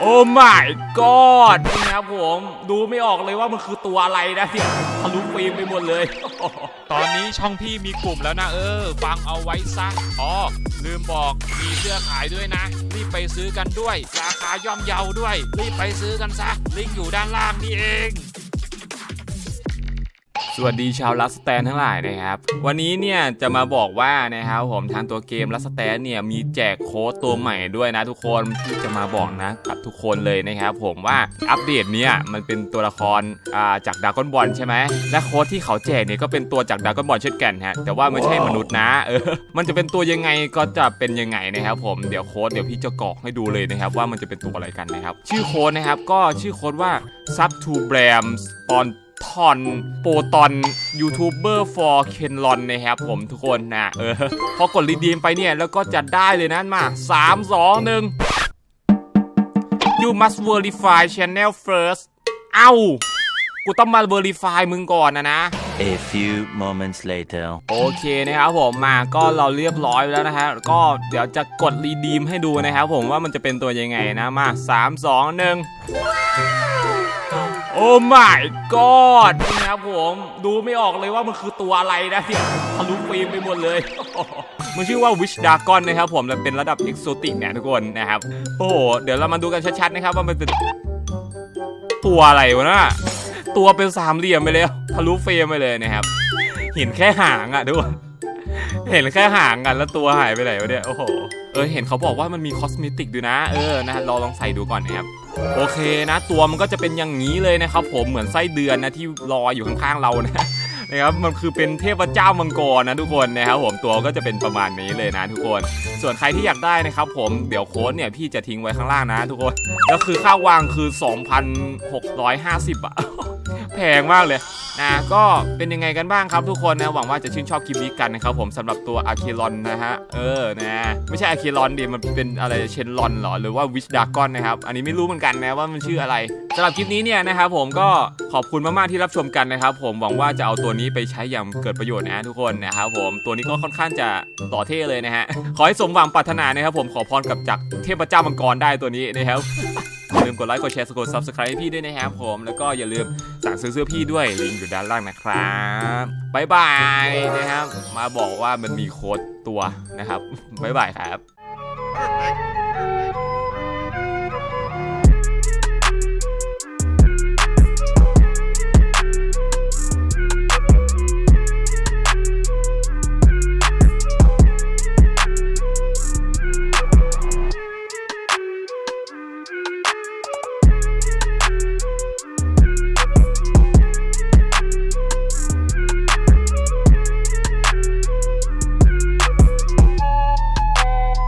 โอ้ my god นี่นะครับผม ดูไม่ออกเลยว่ามันคือตัวอะไรนะเนี่ยทะลุฟิล์มไปหมดเลย ตอนนี้ช่องพี่มีกลุ่มแล้วนะเออ ฟังเอาไว้ซะอ๋อลืมบอกมีเสื้อขายด้วยนะ รีบไปซื้อกันด้วย ราคาย่อมเยาด้วย รีบไปซื้อกันซะ ลิงก์อยู่ด้านล่างนี่เอง สวัสดีชาวลัสแตนทั้งหลายนะครับ วันนี้เนี่ยจะมาบอกว่านะครับผมทางตัวเกมลัสแตนเนี่ยมีแจกโค้ดตัวใหม่ด้วยนะทุกคนที่จะมาบอกนะกับทุกคนเลยนะครับผมว่าอัปเดตเนี่ยมันเป็นตัวละคราจากดากอนบอลใช่ไหมและโค้ดที่เขาแจกเนี่ยก็เป็นตัวจากดากอนบอลเช่นกันฮะแต่ว่าไม่ใช่มนุษย์นะเออมันจะเป็นตัวยังไงก็จะเป็นยังไงนะครับผมเดี๋ยวโค้ดเดี๋ยวพี่จะกรอกให้ดูเลยนะครับว่ามันจะเป็นตัวอะไรกันนะครับชื่อโค้ดนะครับก็ชื่อโค้ดว่า sub to bram spawn ทอนโปรตอนยูทูบเบอร์ for เคนลอนนะครับผมทุกคนนะเออพอกดรีดีมไปเนี่ย แล้วก็จะได้เลยนั้นมา 3 2 1 you must verify channel first เอ้า กูต้องมา verify มึงก่อนนะนะ A few moments later. โอเคนะครับผมมาก็เราเรียบร้อยแล้วนะฮะก็เดี๋ยวจะกดรีดีมให้ดูนะครับผมว่ามันจะเป็นตัวยังไงนะมา 3 2 1โอ้ my god นี่นะครับผมดูไม่ออกเลยว่ามันคือตัวอะไรนะเนี่ยทะลุฟิล์มไปหมดเลย มันชื่อว่า Wish Dragon นะครับผมและเป็นระดับ Exotic เนี่ยทุกคนนะครับ โอ้โห เดี๋ยวเรามาดูกันชัดๆนะครับว่ามันเป็นตัวอะไรวะน่ะตัวเป็นสามเหลี่ยมไปเลยทะลุเฟรมไปเลยนะครับ เห็นแค่หางอะทุกคน เห็นแค่หางกันแล้วตัวหายไปไหนวะเนี่ยโอ้โหเออเห็นเขาบอกว่ามันมีคอสเมติกด้วยนะเออนะลองลองใส่ดูก่อนนะครับโอเคนะ ตัวมันก็จะเป็นอย่างนี้เลยนะครับผมเหมือนไส้เดือนนะที่ลอยอยู่ข้างๆเรานะนะครับมันคือเป็นเทพเจ้ามังกรนะทุกคนนะครับผมตัวก็จะเป็นประมาณนี้เลยนะทุกคน ส่วนใครที่อยากได้นะครับผมเดี๋ยวโค้ดเนี่ยพี่จะทิ้งไว้ข้างล่างนะทุกคนก็คือค่าวางคือ 2,650อะแพงมากเลย นะก็เป็นยังไงกันบ้างครับทุกคนนะหวังว่าจะชื่นชอบคลิปนี้กันนะครับผมสำหรับตัวอาเคลอนนะฮะเออนะไม่ใช่อาเคลอนดิมันเป็นอะไรเชนลอนเหรอหรือว่าวิชดากอนนะครับอันนี้ไม่รู้เหมือนกันนะว่ามันชื่ออะไรสำหรับคลิปนี้เนี่ยนะครับผมก็ขอบคุณมากๆที่รับชมกันนะครับผมหวังว่าจะเอาตัวนี้ไปใช้อย่างเกิดประโยชน์นะทุกคนนะครับผมตัวนี้ก็ค่อนข้างจะต่อเท่เลยนะฮะขอให้สมหวังปรารถนานะครับผมขอพรกับจากเทพเจ้ามังกรได้ตัวนี้นะครับ อย่าลืมกดไลค์กดแชร์กด subscribe ให้พี่ด้วยนะครับผม แล้วก็อย่าลืมสั่งซื้อเสื้อพี่ด้วยลิงก์อยู่ด้านล่างนะครับบายบายนะครับ มาบอกว่ามันมีโค้ดตัวนะครับบายบายครับ Perfect.